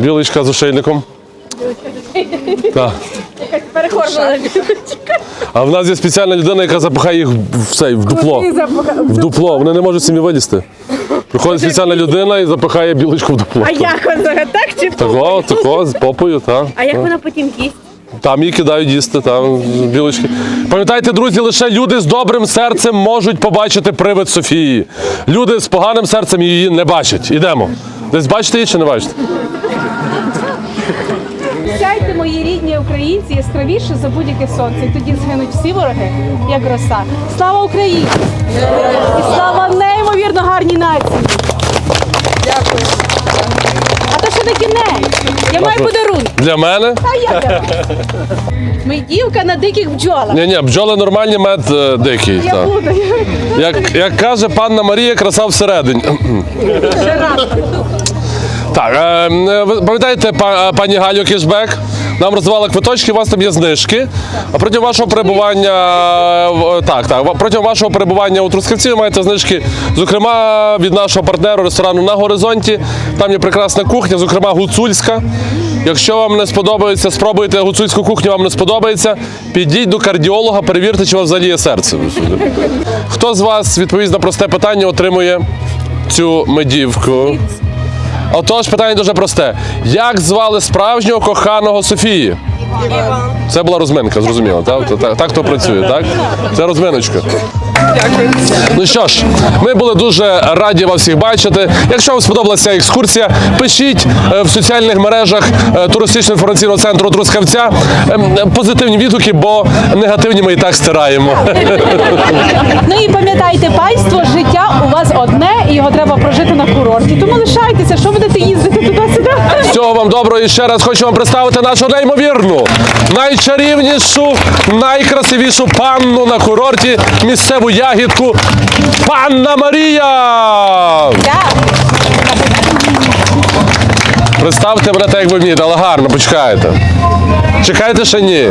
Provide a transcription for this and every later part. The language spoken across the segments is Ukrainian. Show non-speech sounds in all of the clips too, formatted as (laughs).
Білочка з ошейником. Так. Перехорнула. А в нас є спеціальна людина, яка запихає їх в цей в дупло. В дупло. Вони не можуть самі вилізти. Приходить спеціальна людина і запихає білочку в дупло. А як вона так чи Такого, такого, з попою, так. А як вона потім їсть? Там її кидають їсти, там білочки. Пам'ятайте, друзі, лише люди з добрим серцем можуть побачити привид Софії. Люди з поганим серцем її не бачать. Ідемо. Десь бачите її чи не бачите? Сяйте, мої рідні українці, яскравіше за будь-яке сонце. І тоді згинуть всі вороги, як роса. Слава Україні! І слава неймовірно гарній нації! Дякую. А то ще не кінець. Я маю подарунок. Для мене? А я тебе. Медівка на диких бджолах. Ні, ні, бджоли нормальні, мед е, дикий. Я Так. буду. Як, як каже панна Марія, краса всередині. Ще раз. Так, е, е, пам'ятаєте, па- е, пані Галю Кішбек? Нам розвивали квиточки, у вас там є знижки. А протягом вашого перебування е, так, так, протягом вашого перебування у Трускавці ви маєте знижки, зокрема, від нашого партнеру ресторану на горизонті. Там є прекрасна кухня, зокрема гуцульська. Якщо вам не сподобається, спробуйте гуцульську кухню, вам не сподобається, підіть до кардіолога, перевірте, чи у вас взагалі є серце. Хто з вас відповість на просте питання, отримує цю медівку? Отож, питання дуже просте. Як звали справжнього коханого Софії? Це була розминка, зрозуміло. Так, так, так, то працює, так? Це розминочка. Ну що ж, ми були дуже раді вас всіх бачити. Якщо вам сподобалася екскурсія, пишіть е, в соціальних мережах е, туристично-інформаційного центру Трускавця ем, е, позитивні відгуки, бо негативні ми і так стираємо. (laughs) Ну і пам'ятайте, панство, життя у вас одне, і його треба прожити на курорті. Тому лишайтеся, що будете їздити туди-сюди. Всього вам доброго і ще раз хочу вам представити нашу неймовірну, найчарівнішу, найкрасивішу панну на курорті, місцеву ягідку Панна Марія! Представте мене так, як ви вмієте, але гарно, почекайте. Чекайте ще ні.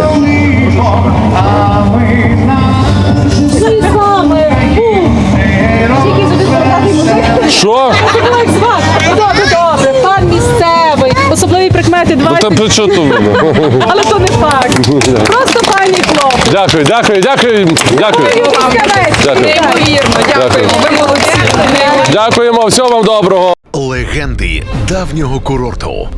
Та при чому тут воно? але то не факт. Просто пані хлопець. Дякую, дякую, дякую, дякую. Дякую. Неймовірно, дякуємо. Ви молодці. Дякуємо, всього вам доброго. Легенди давнього курорту